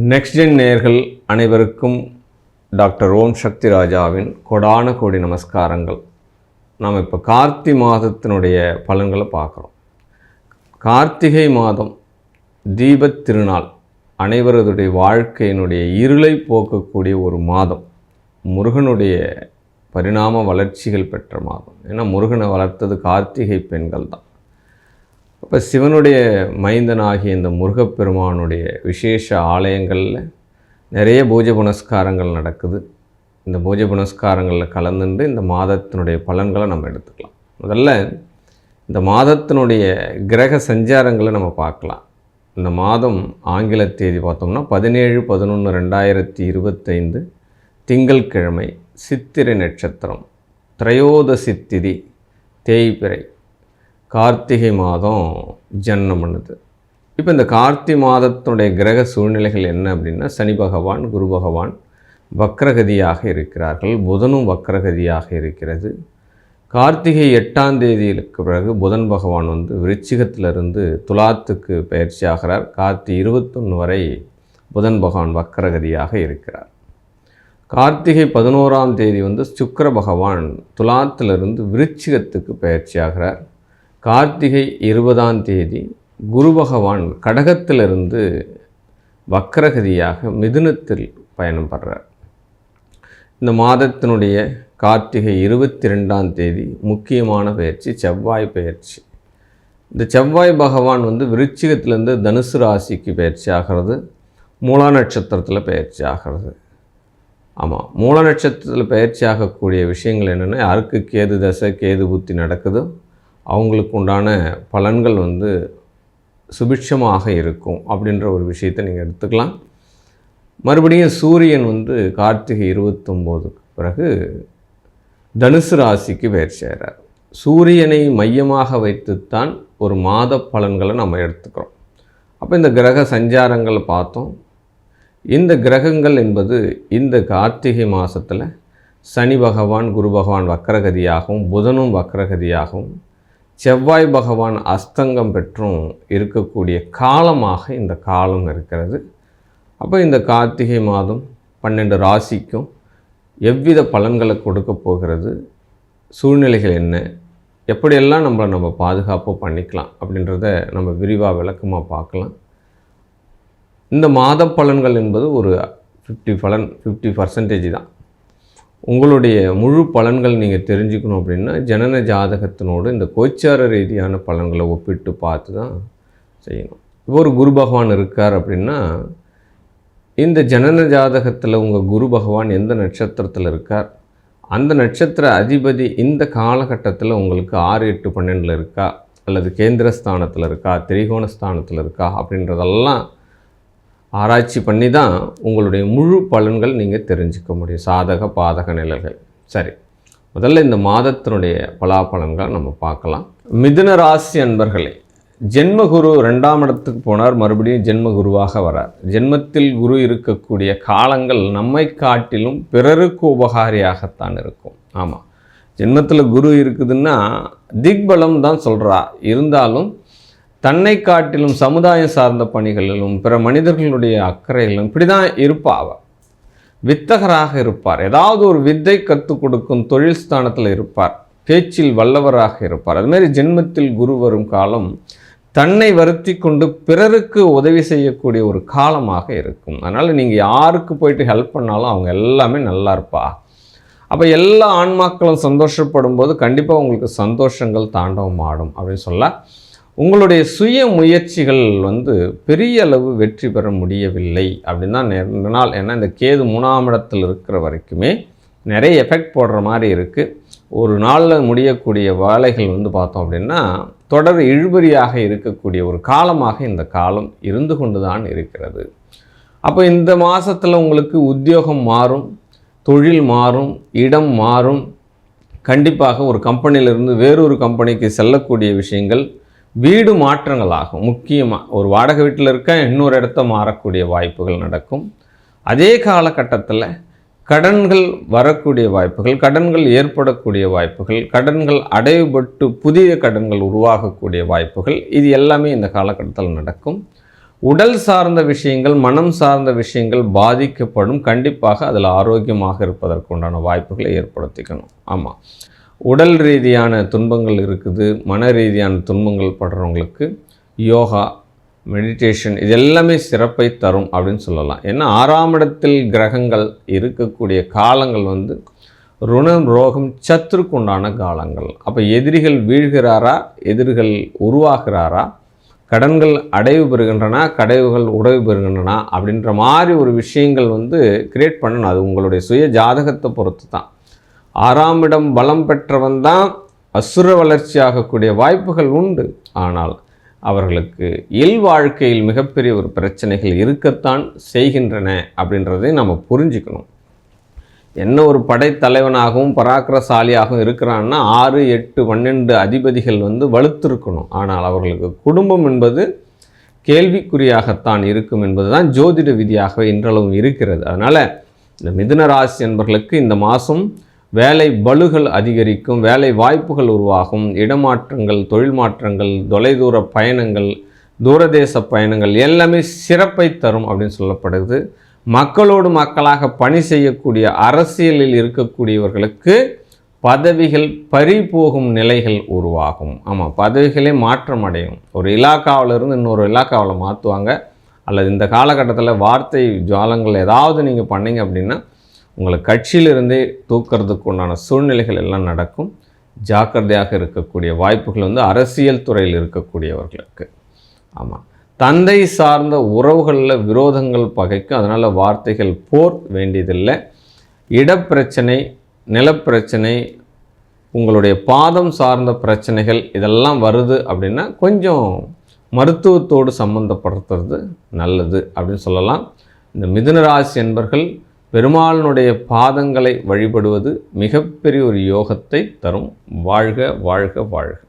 Next gen நேர்கள் அனைவருக்கும் doctor ஓம் சக்தி ராஜாவின் கொடான கோடி நமஸ்காரங்கள். நாம் இப்போ கார்த்தி மாதத்தினுடைய பலன்களை பார்க்குறோம். கார்த்திகை மாதம் தீபத் திருநாள் அனைவரதுடைய வாழ்க்கையினுடைய இருளை போக்கக்கூடிய ஒரு மாதம். முருகனுடைய பரிணாம வளர்ச்சிகள் பெற்ற மாதம். ஏன்னா முருகனை வளர்த்தது கார்த்திகை பெண்கள் தான் அப்போ சிவனுடைய மைந்தனாகிய இந்த முருகப்பெருமானுடைய விசேஷ ஆலயங்களில் நிறைய பூஜை புனஸ்காரங்கள் நடக்குது. இந்த பூஜை புனஸ்காரங்களில் கலந்துண்டு இந்த மாதத்தினுடைய பலன்களை நம்ம எடுத்துக்கலாம். முதல்ல இந்த மாதத்தினுடைய கிரக சஞ்சாரங்களை நம்ம பார்க்கலாம். இந்த மாதம் ஆங்கில தேதி பார்த்தோம்னா பதினேழு பதினொன்று ரெண்டாயிரத்தி இருபத்தைந்து திங்கள்கிழமை சித்திரை நட்சத்திரம் திரையோதசி திதி தேய்பிறை கார்த்திகை மாதம் ஜன்னம் பண்ணுது. இப்போ இந்த கார்த்தி மாதத்தினுடைய கிரக சூழ்நிலைகள் என்ன அப்படின்னா சனி பகவான் குரு பகவான் வக்ரகதியாக இருக்கிறார்கள். புதனும் வக்ரகதியாக இருக்கிறது. கார்த்திகை எட்டாம் தேதிக்கு பிறகு புதன் பகவான் வந்து விருச்சிகத்திலிருந்து துலாத்துக்கு பயிற்சி ஆகிறார். கார்த்தி இருபத்தொன்று வரை புதன் பகவான் வக்ரகதியாக இருக்கிறார். கார்த்திகை பதினோராம் தேதி வந்து சுக்கர பகவான் துலாத்திலிருந்து விருச்சிகத்துக்கு பயிற்சி ஆகிறார். கார்த்திகை இருபதாம் தேதி குரு பகவான் கடகத்திலிருந்து வக்ரகதியாக மிதுனத்தில் பயணம் படுறார். இந்த மாதத்தினுடைய கார்த்திகை இருபத்தி ரெண்டாம் தேதி முக்கியமான பயிற்சி செவ்வாய் பயிற்சி. இந்த செவ்வாய் பகவான் வந்து விருச்சிகத்திலேருந்து தனுசு ராசிக்கு பயிற்சி ஆகிறது மூலா நட்சத்திரத்தில் பயிற்சி ஆகிறது. ஆமாம் மூல நட்சத்திரத்தில் பயிற்சி ஆகக்கூடிய விஷயங்கள் என்னென்னா யாருக்கு கேது தசை கேது புத்தி நடக்குதோ அவங்களுக்கு உண்டான பலன்கள் வந்து சுபிட்சமாக இருக்கும் அப்படின்ற ஒரு விஷயத்தை நீங்கள் எடுத்துக்கலாம். மறுபடியும் சூரியன் வந்து கார்த்திகை இருபத்தொம்போதுக்கு பிறகு தனுசு ராசிக்கு பெயர் சேர்றார். சூரியனை மையமாக வைத்துத்தான் ஒரு மாத பலன்களை நம்ம எடுத்துக்கிறோம். அப்போ இந்த கிரக சஞ்சாரங்களை பார்த்தோம். இந்த கிரகங்கள் என்பது இந்த கார்த்திகை மாதத்தில் சனி பகவான் குரு பகவான் வக்கரகதியாகவும் புதனும் வக்கரகதியாகவும் செவ்வாய் பகவான் அஸ்தங்கம் பெற்றும் இருக்கக்கூடிய காலமாக இந்த காலம் இருக்கிறது. அப்போ இந்த கார்த்திகை மாதம் பன்னெண்டு ராசிக்கும் எவ்வித பலன்களை கொடுக்க போகிறது? சூழ்நிலைகள் என்ன? எப்படியெல்லாம் நம்மளை நம்ம பாதுகாப்பாக பண்ணிக்கலாம் அப்படின்றத நம்ம விரிவாக விளக்கமாக பார்க்கலாம். இந்த மாத பலன்கள் என்பது ஒரு ஃபிஃப்டி பலன் ஃபிஃப்டி பர்சன்டேஜ் தான். உங்களுடைய முழு பலன்கள் நீங்கள் தெரிஞ்சுக்கணும் அப்படின்னா ஜனன ஜாதகத்தினோடு இந்த கோச்சார ரீதியான பலன்களை ஒப்பிட்டு பார்த்து தான் செய்யணும். இப்போ ஒரு குரு பகவான் இருக்கார் அப்படின்னா இந்த ஜனன ஜாதகத்தில் உங்கள் குரு பகவான் எந்த நட்சத்திரத்தில் இருக்கார்? அந்த நட்சத்திர அதிபதி இந்த காலகட்டத்தில் உங்களுக்கு ஆறு எட்டு பன்னெண்டில் இருக்கா? அல்லது கேந்திர ஸ்தானத்தில் இருக்கா? திரிகோண ஸ்தானத்தில் இருக்கா? அப்படின்றதெல்லாம் ஆராய்ச்சி பண்ணி தான் உங்களுடைய முழு பலன்கள் நீங்கள் தெரிஞ்சுக்க முடியும். சாதக பாதக நிலைகள் சரி. முதல்ல இந்த மாதத்தினுடைய பலாபலன்களை நம்ம பார்க்கலாம். மிதுன ராசி அன்பர்களே ஜென்மகுரு ரெண்டாம் இடத்துக்கு போனார். மறுபடியும் ஜென்மகுருவாக வரார். ஜென்மத்தில் குரு இருக்கக்கூடிய காலங்கள் நம்மை காட்டிலும் பிறருக்கு உபகாரியாகத்தான் இருக்கும். ஆமாம் ஜென்மத்தில் குரு இருக்குதுன்னா திக்பலம் தான் சொல்கிறா இருந்தாலும் தன்னை காட்டிலும் சமுதாயம் சார்ந்த பணிகளிலும் பிற மனிதர்களுடைய அக்கறைகளிலும் இப்படி தான் இருப்பா வித்தகராக இருப்பார். ஏதாவது ஒரு வித்தை கற்றுக் கொடுக்கும் தொழில் ஸ்தானத்தில் இருப்பார். பேச்சில் வல்லவராக இருப்பார். அதுமாரி ஜென்மத்தில் குரு வரும் காலம் தன்னை வருத்தி கொண்டு பிறருக்கு உதவி செய்யக்கூடிய ஒரு காலமாக இருக்கும். அதனால் நீங்கள் யாருக்கு போயிட்டு ஹெல்ப் பண்ணாலும் அவங்க எல்லாமே நல்லா இருப்பா. அப்போ எல்லா ஆன்மாக்களும் சந்தோஷப்படும் போது கண்டிப்பாக உங்களுக்கு சந்தோஷங்கள் தாண்டவம் ஆடும் அப்படின்னு சொல்ல உங்களுடைய சுய முயற்சிகள் வந்து பெரிய அளவு வெற்றி பெற முடியவில்லை அப்படின்னு தான் நிறைய நாள் ஏன்னா இந்த கேது மூணாம் இடத்தில் இருக்கிற வரைக்குமே நிறைய எஃபெக்ட் போடுற மாதிரி இருக்குது ஒரு நாளில் முடியக்கூடிய வேலைகள் வந்து பார்த்தோம் அப்படின்னா தொடர் இழுபறியாக இருக்கக்கூடிய ஒரு காலமாக இந்த காலம் இருந்து கொண்டு தான் இருக்கிறது. அப்போ இந்த மாதத்தில் உங்களுக்கு உத்தியோகம் மாறும் தொழில் மாறும் இடம் மாறும். கண்டிப்பாக ஒரு கம்பெனியிலிருந்து வேறொரு கம்பெனிக்கு செல்லக்கூடிய விஷயங்கள் வீடு மாற்றங்களாகும். முக்கியமாக ஒரு வாடகை வீட்டில் இருக்க இன்னொரு இடத்த மாறக்கூடிய வாய்ப்புகள் நடக்கும். அதே காலகட்டத்தில் கடன்கள் வரக்கூடிய வாய்ப்புகள் கடன்கள் ஏற்படக்கூடிய வாய்ப்புகள் கடன்கள் அடைவுபட்டு புதிய கடன்கள் உருவாகக்கூடிய வாய்ப்புகள் இது எல்லாமே இந்த காலகட்டத்தில் நடக்கும். உடல் சார்ந்த விஷயங்கள் மனம் சார்ந்த விஷயங்கள் பாதிக்கப்படும். கண்டிப்பாக அதில் ஆரோக்கியமாக இருப்பதற்கு உண்டான வாய்ப்புகளை ஏற்படுத்திக்கணும். ஆமாம் உடல் ரீதியான துன்பங்கள் இருக்குது மன ரீதியான துன்பங்கள் படுறவங்களுக்கு யோகா மெடிடேஷன் இது எல்லாமே சிறப்பை தரும் அப்படின்னு சொல்லலாம். ஏன்னா ஆறாம் இடத்தில் கிரகங்கள் இருக்கக்கூடிய காலங்கள் வந்து ருணம் ரோகம் சத்துருக்குண்டான காலங்கள். அப்போ எதிரிகள் வீழ்கிறாரா எதிரிகள் உருவாகிறாரா கடன்கள் அடைவு பெறுகின்றன கடைவுகள் உடைவு பெறுகின்றன அப்படின்ற மாதிரி ஒரு விஷயங்கள் வந்து கிரியேட் பண்ணணும். அது உங்களுடைய சுய ஜாதகத்தை பொறுத்து தான் ஆறாம் இடம் பலம் பெற்றவன் தான் அசுர வளர்ச்சி ஆகக்கூடிய வாய்ப்புகள் உண்டு. ஆனால் அவர்களுக்கு இல் வாழ்க்கையில் மிகப்பெரிய ஒரு பிரச்சனைகள் இருக்கத்தான் செய்கின்றன அப்படின்றதை நம்ம புரிஞ்சுக்கணும். என்ன ஒரு படைத்தலைவனாகவும் பராக்கிரசாலியாகவும் இருக்கிறான்னா ஆறு எட்டு பன்னெண்டு அதிபதிகள் வந்து வலுத்திருக்கணும். ஆனால் அவர்களுக்கு குடும்பம் என்பது கேள்விக்குறியாகத்தான் இருக்கும் என்பது தான் ஜோதிட விதியாகவே இன்றளவும் இருக்கிறது. அதனால் இந்த மிதுன ராசி என்பர்களுக்கு இந்த மாதம் வேலை பலுகள் அதிகரிக்கும் வேலை வாய்ப்புகள் உருவாகும் இடமாற்றங்கள் தொழில் மாற்றங்கள் தொலைதூர பயணங்கள் தூரதேச பயணங்கள் எல்லாமே சிறப்பை தரும் அப்படின்னு சொல்லப்படுது. மக்களோடு மக்களாக பணி செய்யக்கூடிய அரசியலில் இருக்கக்கூடியவர்களுக்கு பதவிகள் பறிபோகும் நிலைகள் உருவாகும். ஆமாம் பதவிகளே மாற்றம் அடையும். ஒரு இலாக்காவிலிருந்து இன்னொரு இலாக்காவில் மாற்றுவாங்க அல்லது இந்த காலகட்டத்தில் வார்த்தை ஜாலங்கள் ஏதாவது நீங்கள் பண்ணீங்க அப்படின்னா உங்களை கட்சியிலிருந்தே தூக்கிறதுக்கு உண்டான சூழ்நிலைகள் எல்லாம் நடக்கும். ஜாக்கிரதையாக இருக்கக்கூடிய வாய்ப்புகள் வந்து அரசியல் துறையில் இருக்கக்கூடியவர்களுக்கு. ஆமாம் தந்தை சார்ந்த உறவுகளில் விரோதங்கள் பகைக்கும் அதனால் வார்த்தைகள் போர் வேண்டியதில்லை. இடப்பிரச்சனை நிலப்பிரச்சனை உங்களுடைய பாதம் சார்ந்த பிரச்சனைகள் இதெல்லாம் வருது அப்படின்னா கொஞ்சம் மருத்துவத்தோடு சம்மந்தப்படுத்துறது நல்லது அப்படின்னு சொல்லலாம். இந்த மிதுனராசி என்பர்கள் பெருமாளினுடைய பாதங்களை வழிபடுவது மிகப்பெரிய ஒரு யோகத்தை தரும். வாழ்க வாழ்க வாழ்க.